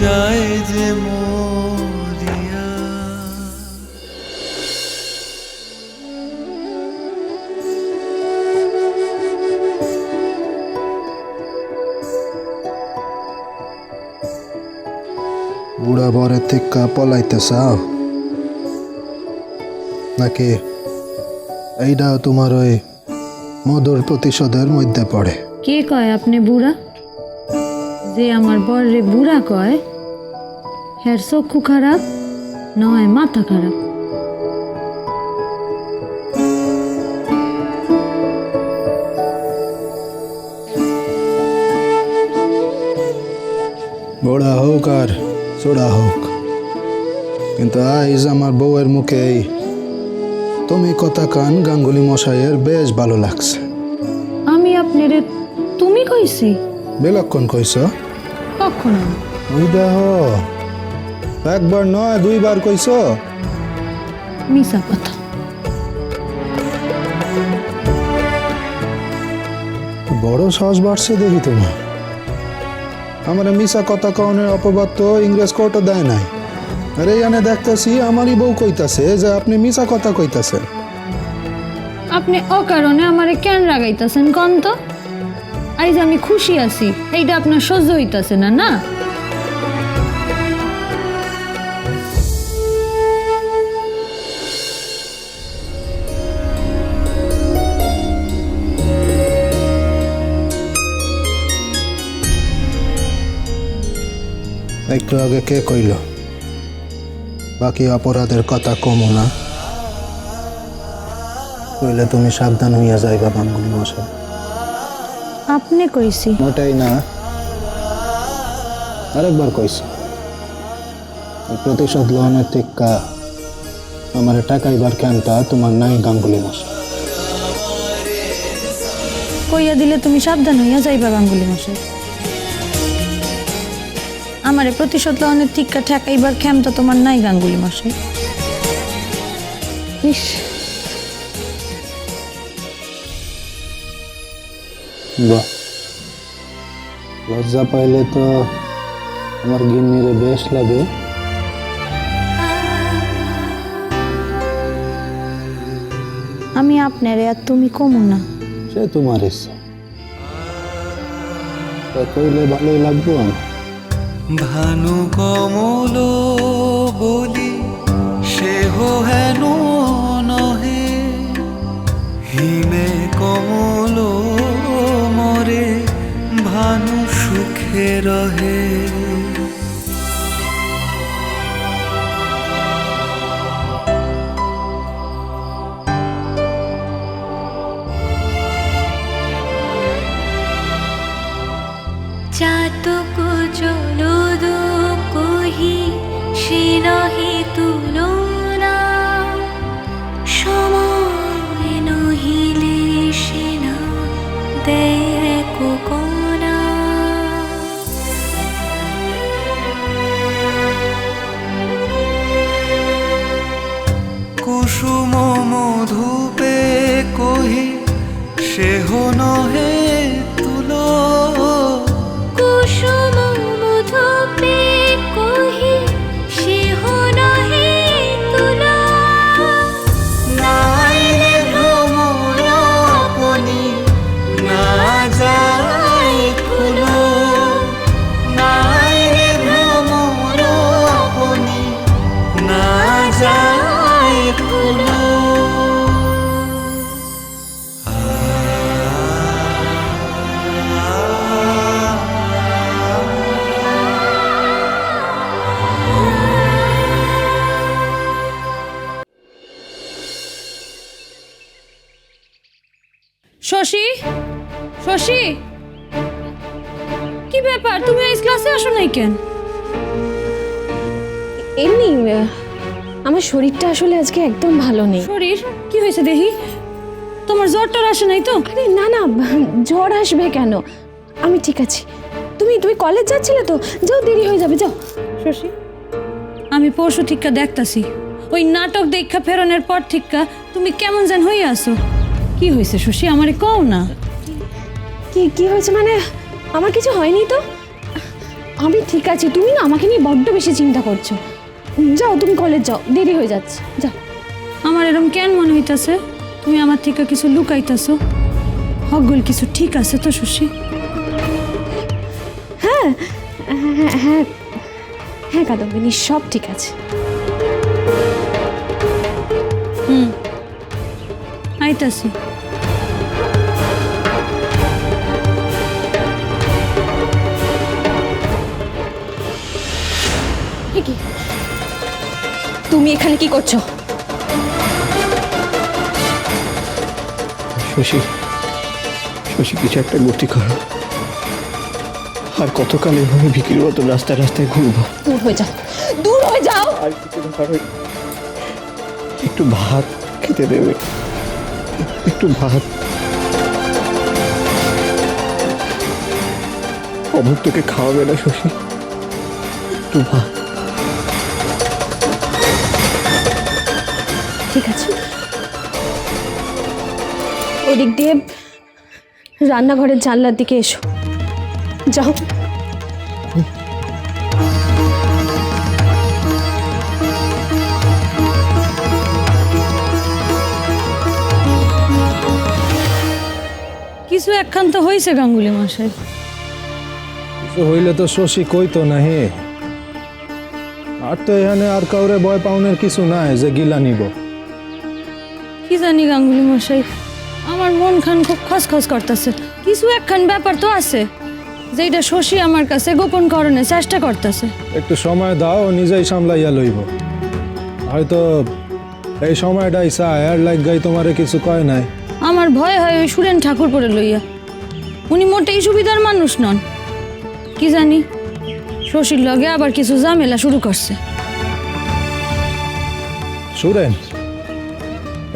যায় যে মরিয়া। বুড়া বরের থেকে পলাইতে চাও নাকি এইটাও তোমার ওই মধুর প্রতিশোধের মধ্যে পড়ে? কে কয় আপনি বুড়া? যে আমার বররে বুড়া কয় হ্যার চক্ষু খারাপ নয় মাথা খারাপ। বুড়া হোক আর চোড়া হোক কিন্তু আইজ আমার বউয়ের মুখে এই তুমি কথা কান গাঙ্গুলি মশাইয়ের বেশ ভালো লাগছে। আমি আপনারে তুমি কইছি? বেলক্ষণ কইস ওই দেহ একবার নয় দুইবার কইস মিছা কথা। বড় সাহস বাড়ছে দেখি তোমার। আমার মিশা কথা কনের অপবাদ তো ইংরেজ কোর্টও দেয় নাই। আরে এখানে দেখতেছি আমারই বউ কইতাছে যে আপনি মিশা কথা কইতাছেন। আপনি অকারণে আমারে কেন রাগাইতাছেন কন তো? আইজ আমি খুশি আছি, এইটা আপনার সহ্য হইতাছে না না? একটু আগে কে কইল? বাকি অপরাধের কথা কমো না। কইলে তুমি সাবধান হইয়া যাইবা গাঙ্গুলি মশাই আপনি কইছি। মোটাই না। আরেকবার কইছি। প্রতিশোধ লোনের টিক্কা আমার টাকাইবার ক্যানটা তোমার নাই গাঙ্গুলি মশাই। কইয়া দিলে তুমি সাবধান হইয়া যাইবা গাঙ্গুলি মশাই। আমারে প্রতিশোধ লওয়ানের টিক্কা ঠেকাইবার ক্ষমতা তোমার নাই গাঙ্গুলি মশাই। ইস। বাহ। লজ্জা পাইলে তো আমার গিন্নিরে বেশ লাগে। আমি আপনারে আর তুমি কমু না। সে তোমার ইচ্ছা। তা কইলে ভালোই লাগবো আমার ভানু কমল বলি সেহ হেন নহে। হিমে কমল সুখে রহে। চাতক জলদ কহি সে নহে তুলনা সেহ নহে শশী? শশী? কি ব্যাপার? তুমি আজ ক্লাসে আসো নাই কেন? এমনি আমার শরীরটা আসলে আজকে একদম ভালো নেই। শরীর? কি হয়েছে দেখি? তোমার জ্বর টর আসে নাই তো? আরে না না জ্বর আসবে কেন? আমি ঠিক আছি। তুমি তুমি কলেজ যাচ্ছিলে তো? যাও দেরি হয়ে যাবে যাও। শশী আমি পরশু ঠিকা দেখতাছি। ওই নাটক দেখা ফেরনের পর ঠিকা তুমি কেমন যেন হয়ে আসো কি হয়েছে শশী? আমারে কও না। কি কি হয়েছে মানে? আমার কিছু হয়নি তো? আমি ঠিক আছি তুমি না আমাকে নিয়ে বড্ড বেশি চিন্তা করছ। যাও তুমি কলেজ যাও দেরি হয়ে যাচ্ছে যাও। আমার এরম কেন মনে হইতাছে? তুমি আমার থেকে কিছু লুকাইতাছো। হকগুল কিছু ঠিক আছে তো শশী? হ্যাঁ হ্যাঁ হ্যাঁ হ্যাঁ কাদম্বিনী সব ঠিক আছে। আইতাছি এ তুমি এখানে কি করছ? শশী শশী কিছু একটা গতি করো। আর কতকাল এভাবে ভিকির মতো রাস্তায় রাস্তায় ঘুরবো? দূর হয়ে যাও। দূর হয়ে যাও। আর কিছু একটু ভাত খেতে দেবে। একটু ভাত। অমুক তোকে খাওয়াবে না শশী। একটু ভাত। ঠিক আছে। ওদিক দিয়ে রান্নাঘরের জানলার দিকে এসো। যাও। কিছু একখান তো হয়েছে গাঙ্গুলি মশাই। কিছু হইলে তো শশী কইতো হে আর তো এখানে আর কাউরে ভয় পাওনের কিছু নাই যে গিলা নিব। কি জানি গাঙ্গুলি মশাই আমার মন খান খুব খসখস করতেছে। কিছু একখান ব্যাপার তো আছে যেটা শশী আমার কাছে গোপন করণের চেষ্টা করতেছে। একটু সময় দাও নিজেই সামলাইয়া লইব। হয়তো এই সময়টাই চায় আর লাগ গাই তোমারে কিছু কয় নাই। আমার ভয় হয় ওই সুরেন ঠাকুর করে লইয়া। উনি মোটেই সুবিধার মানুষ নন। কি জানি শশীর লগে আবার কিছু ঝামেলা শুরু করছে। সুরেন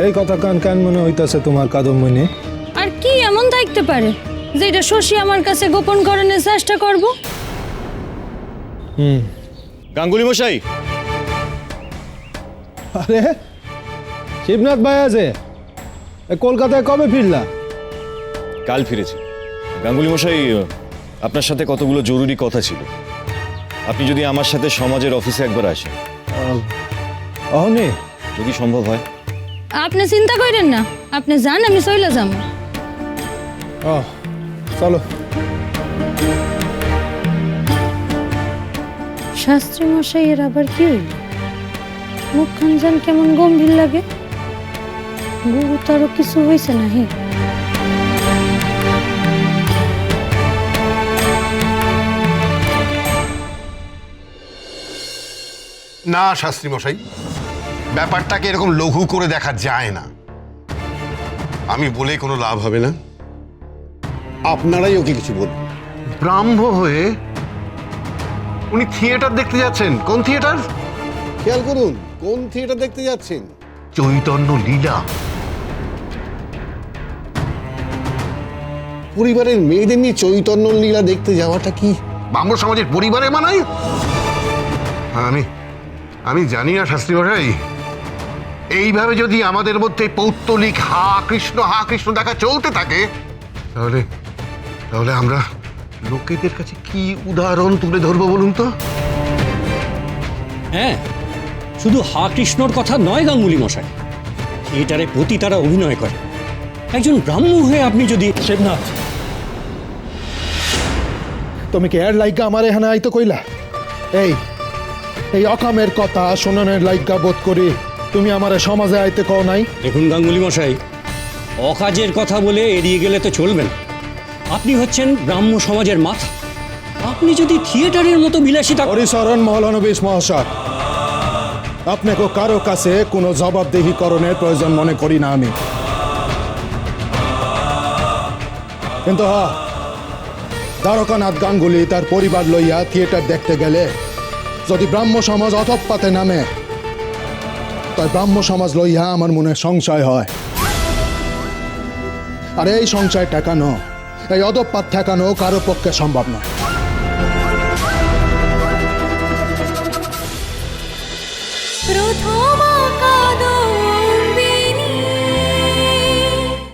এই কথা কান কান মনে হইতাছে তোমার কাদম্বনি আর কি এমন থাকতে পারে যেটা শশী আমার কাছে গোপন করণের চেষ্টা করব? গাঙ্গুলি মশাই। আরে শিবনাথ ভাই আছে? কলকাতায় কবে ফিরলা? কাল ফিরেছি। গাঙ্গুলি মশাই আপনার সাথে কতগুলো জরুরি কথা ছিল। আপনি যদি আমার সাথে সমাজের অফিসে একবার আসেন। অহনি। যদি সম্ভব হয়। আপনি চিন্তা করেন না। আপনি যান আমি চলে যাব ও চলো। শাস্ত্রী মশাই এর আবার কি হইল? মুখখান যেন কেমন গম্ভীর লাগে। গুরু তারও কিছু হয়েছে না হে না শাস্ত্রী মশাই ব্যাপারটাকে এরকম লঘু করে দেখা যায় না। আমি বলে কোনো লাভ হবে না। আপনারাই ওকে কিছু বলুন। ব্রাহ্ম হয়ে উনি থিয়েটার দেখতে যাচ্ছেন। কোন থিয়েটার? খেয়াল করুন কোন থিয়েটার দেখতে যাচ্ছেন? চৈতন্য লীলা। পরিবারের মেয়েদের নিয়ে চৈতন্য লীলা দেখতে যাওয়াটা কি? ব্রাহ্ম সমাজের পরিবারে মানায়? আমি আমি জানি না শাস্ত্রী মশাই এইভাবে যদি আমাদের মধ্যে পৌত্তলিক হা কৃষ্ণ হা কৃষ্ণ দেখা চলতে থাকে তাহলে তাহলে আমরা লোকেদের কাছে কি উদাহরণ তুলে ধরবো বলুন তো? হ্যাঁ শুধু হা কৃষ্ণর কথা নয় গাঙ্গুলি মশাই থিয়েটারে প্রতি তারা অভিনয় করে। একজন ব্রাহ্ম হয়ে আপনি যদি শিবনাথ তুমি কি এর লাইগা আমার এখানে আইতো কইলা? এই এই অকামের কথা শোনানোর লাইগা বোধ করি তুমি আমার সমাজে আইতে কও নাই। দেখুন গাঙ্গুলি মশাই অকাজের কথা বলে এড়িয়ে গেলে তো চলবে না। আপনি হচ্ছেন ব্রাহ্ম সমাজের মাথা। আপনি যদি থিয়েটারের মতো বিলাসিতা হরিচরণ মহলানবিশ মহাশয়। আপনাকে কারও কাছে কোনো জবাবদিহিকরণের প্রয়োজন মনে করি না আমি। কিন্তু হ্যাঁ দ্বারকানাথ গাঙ্গুলি তার পরিবার লইয়া থিয়েটার দেখতে গেলে। যদি ব্রাহ্ম সমাজ অথপাতে নামে, তাই ব্রাহ্ম সমাজ লইয়া আমার মনে সংশয় হয়। আর এই সংশয় ঠেকানো, এই অদপাত ঠেকানো কারও পক্ষে সম্ভব নয়।